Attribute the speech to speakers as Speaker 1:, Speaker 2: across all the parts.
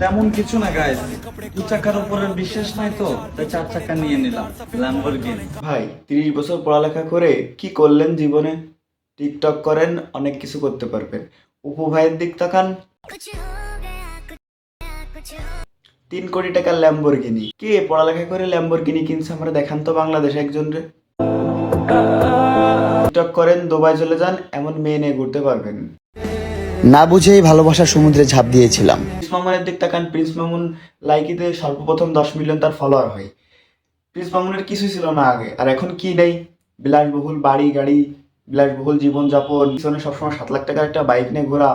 Speaker 1: তেমন কিছু না গাইস দু চাকার উপরে বিশ্বাস নাই তো, তাই চার চাকা নিয়ে নিলাম ল্যাম্বরগিনি
Speaker 2: ভাই, তিরিশ বছর পড়ালেখা করে কি করলেন জীবনে? টিকটক করেন, অনেক কিছু করতে পারবেন। উপু ভাইয়ের দিক তাকান। তিন কোটি টাকার ল্যাম্বরগিনি কে পড়ালেখা করে ল্যাম্বরগিনি কিনছে আমরা দেখান তো বাংলাদেশে একজন রে। টিকটক করেন, দুবাই চলে যান, এমন মেয়ে নিয়ে ঘুরতে পারবেন।
Speaker 3: না বুঝেই ভালোবাসার সমুদ্রে ঝাঁপ দিয়েছিলাম।
Speaker 2: প্রিন্স মামুনের দিক তাকান প্রিন্স মামুন লাইকিতে সর্বপ্রথম দশ মিলিয়ন তার ফলোয়ার হয়। প্রিন্স মামুনের কিছুই ছিল না আগে, আর এখন কি নেই? বিলাসবহুল বাড়ি, গাড়ি, বিলাসবহুল জীবনযাপন, পিছনে সবসময় সাত লাখ টাকার একটা বাইক নিয়ে ঘোরা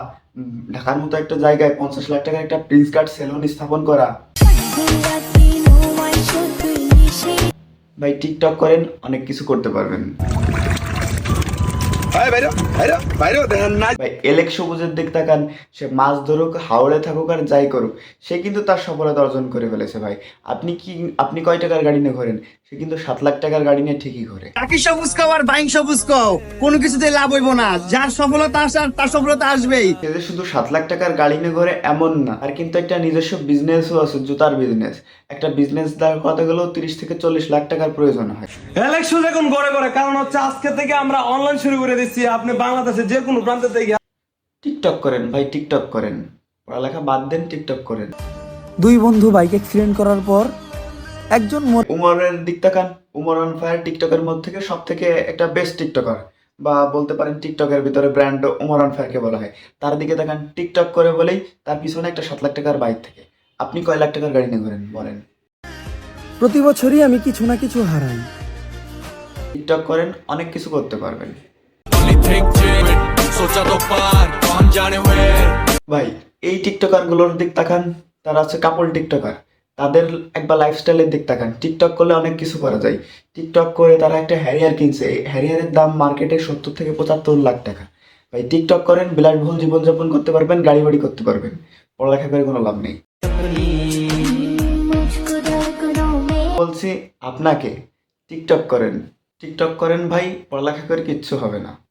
Speaker 2: ঢাকার মতো একটা জায়গায় পঞ্চাশ লাখ টাকার একটা প্রিন্স কার্ড সেলুন স্থাপন করা। ভাই টিকটক করেন, অনেক কিছু করতে পারবেন। এলেক সবুজের দিক তাকান সে মাছ ধরুক হাওড়ে থাকুক আর যাই করুক সে কিন্তু তার সফলতা অর্জন করে ফেলেছে ভাই। আপনি কি আপনি কয় টাকার গাড়ি নিয়ে ঘোরেন? সে কিন্তু সাত লাখ টাকার গাড়ি নিয়ে ঠিকই ঘোরে।
Speaker 4: টাকি সবুজ খাও আর বাইং সবুজ খাও কোনো কিছুতে লাভ হইব না। যার সফলতা আসার তার সফলতা আসবেই।
Speaker 2: সে শুধু সাত লাখ টাকার গাড়ি নিয়ে ঘোরে এমন না। আর কিন্তু একটা নিজস্ব বিজনেসও আছে জুতার বিজনেস একটা বিজনেস দাঁড় করাতে গেলেও তিরিশ থেকে চল্লিশ লাখ টাকার প্রয়োজন হয়।
Speaker 5: ইলেকশন এখন গড়ে গড়ে কারণ হচ্ছে আজকে থেকে আমরা অনলাইন শুরু করে দিচ্ছি আপনি বাংলাদেশের যে কোনো প্রান্ত থেকে
Speaker 2: টিকটক করেন ভাই টিকটক করেন। পড়ালেখা বাদ দেন টিকটক করেন।
Speaker 6: দুই বন্ধু বাইক অ্যাক্সিডেন্ট করার পর একজন মরে
Speaker 2: উমরের দিক তাকান উমর অন ফায়ার টিকটকের মধ্যে থেকে সব থেকে একটা বেস্ট টিকটকার। বা বলতে পারেন টিকটকের ভিতরে ব্র্যান্ড উমর অন ফায়ারকে বলা হয়। তার দিকে তাকান টিকটক করে বলেই তার পিছনে একটা সাত লাখ টাকার বাইক থেকে। আপনি কয় লাখ টাকার গাড়ি নিয়ে ঘোরেন বলেন।
Speaker 6: প্রতি বছরই আমি কিছু না কিছু হারাই।
Speaker 2: টিকটক করেন অনেক কিছু করতে পারবেন। ভাই, এই টিকটকারগুলোর দিক তাকান, তারা হচ্ছে কাপল টিকটকার। তাদের একবার লাইফস্টাইলের দিক তাকান। টিকটক করলে অনেক কিছু করা যায়। টিকটক করে তারা একটা হ্যারিয়ার কিনছে। হ্যারিয়ারের দাম মার্কেটে সত্তর থেকে পঁচাত্তর লাখ টাকা। ভাই, টিকটক করেন বিলাসবহুল জীবনযাপন করতে পারবেন গাড়ি বাড়ি করতে পারবেন। পড়ালেখা করে কোনো লাভ নেই। বলছি, আপনাকে টিকটক করেন। টিকটক করেন ভাই, পড়ালেখা করে কিচ্ছু হবে না।